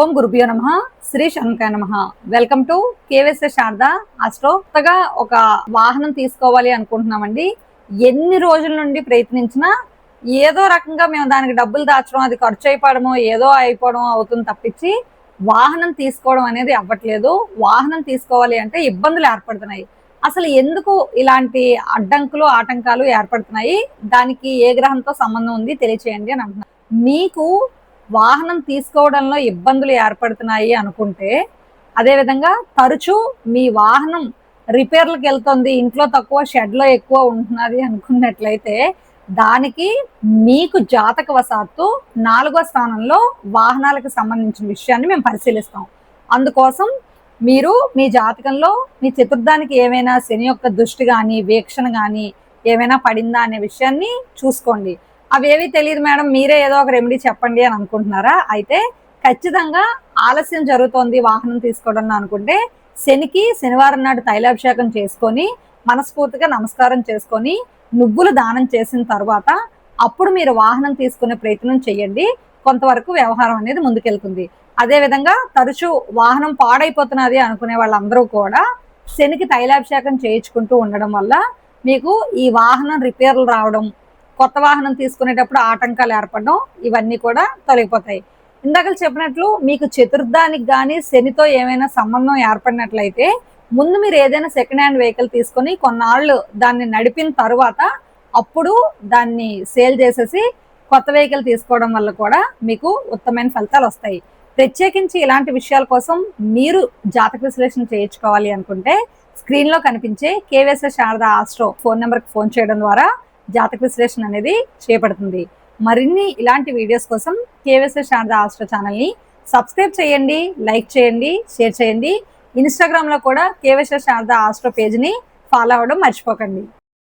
ఓం గురుభ్యో నమ. శ్రీ శంకర నమ. Welcome to KVS Sharada astro కొత్తగా ఒక వాహనం తీసుకోవాలి అనుకుంటున్నామండి. ఎన్ని రోజుల నుండి ప్రయత్నించినా ఏదో రకంగా మేము దానికి డబ్బులు దాచడం అది ఖర్చు అయిపోవడమో ఏదో అయిపోవడం అవుతుంది తప్పించి వాహనం తీసుకోవడం అనేది అవ్వట్లేదు. వాహనం తీసుకోవాలి అంటే ఇబ్బందులు ఏర్పడుతున్నాయి. అసలు ఎందుకు ఇలాంటి అడ్డంకులు ఆటంకాలు ఏర్పడుతున్నాయి? దానికి ఏ గ్రహంతో సంబంధం ఉంది? తెలియచేయండి అని అంటున్నాను మీకు వాహనం తీసుకోవడంలో ఇబ్బందులు ఏర్పడుతున్నాయి అనుకుంటే అదేవిధంగా తరచూ మీ వాహనం రిపేర్లకు వెళ్తుంది ఇంట్లో తక్కువ షెడ్లో ఎక్కువ ఉంటున్నది అనుకున్నట్లయితే దానికి మీకు జాతకవశాత్తు నాలుగో స్థానంలో వాహనాలకు సంబంధించిన విషయాన్ని మేము పరిశీలిస్తాం. అందుకోసం మీరు మీ జాతకంలో మీ చతుర్థానికి ఏమైనా శని యొక్క దృష్టి కానీ వీక్షణ కానీ ఏమైనా పడిందా అనే విషయాన్ని చూసుకోండి. అవేవి తెలియదు మేడం మీరే ఏదో ఒక రెమెడీ చెప్పండి అని అనుకుంటున్నారా? అయితే ఖచ్చితంగా ఆలస్యం జరుగుతోంది వాహనం తీసుకోవడం అనుకుంటే శనికి శనివారం నాడు తైలాభిషేకం చేసుకొని మనస్ఫూర్తిగా నమస్కారం చేసుకొని నువ్వులు దానం చేసిన తర్వాత అప్పుడు మీరు వాహనం తీసుకునే ప్రయత్నం చేయండి. కొంతవరకు వ్యవహారం అనేది ముందుకెళ్తుంది. అదేవిధంగా తరచూ వాహనం పాడైపోతున్నది అనుకునే వాళ్ళందరూ కూడా శనికి తైలాభిషేకం చేయించుకుంటూ ఉండడం వల్ల మీకు ఈ వాహనం రిపేర్లు రావడం కొత్త వాహనం తీసుకునేటప్పుడు ఆటంకాలు ఏర్పడడం ఇవన్నీ కూడా తొలగిపోతాయి. ఇందాక చెప్పినట్లు మీకు చతుర్థానికి కానీ శనితో ఏమైనా సంబంధం ఏర్పడినట్లయితే ముందు మీరు ఏదైనా సెకండ్ హ్యాండ్ వెహికల్ తీసుకొని కొన్నాళ్ళు దాన్ని నడిపిన తర్వాత అప్పుడు దాన్ని సేల్ చేసేసి కొత్త వెహికల్ తీసుకోవడం వల్ల కూడా మీకు ఉత్తమైన ఫలితాలు వస్తాయి. ప్రత్యేకించి ఇలాంటి విషయాల కోసం మీరు జాతక విశ్లేషణ చేయించుకోవాలి అనుకుంటే స్క్రీన్లో కనిపించే కేవీఎస్ఎస్ శారదా ఆస్ట్రో ఫోన్ నెంబర్కి ఫోన్ చేయడం ద్వారా జాతక విశ్లేషణ అనేది చేపడుతుంది. మరిన్ని ఇలాంటి వీడియోస్ కోసం కేవీఎస్ఎస్ శారదా ఆస్ట్రో ఛానల్ని సబ్స్క్రైబ్ చేయండి లైక్ చేయండి షేర్ చేయండి. ఇన్స్టాగ్రామ్లో కూడా కేవీఎస్ఎస్ శారదా ఆస్ట్రో పేజ్ని ఫాలో అవ్వడం మర్చిపోకండి.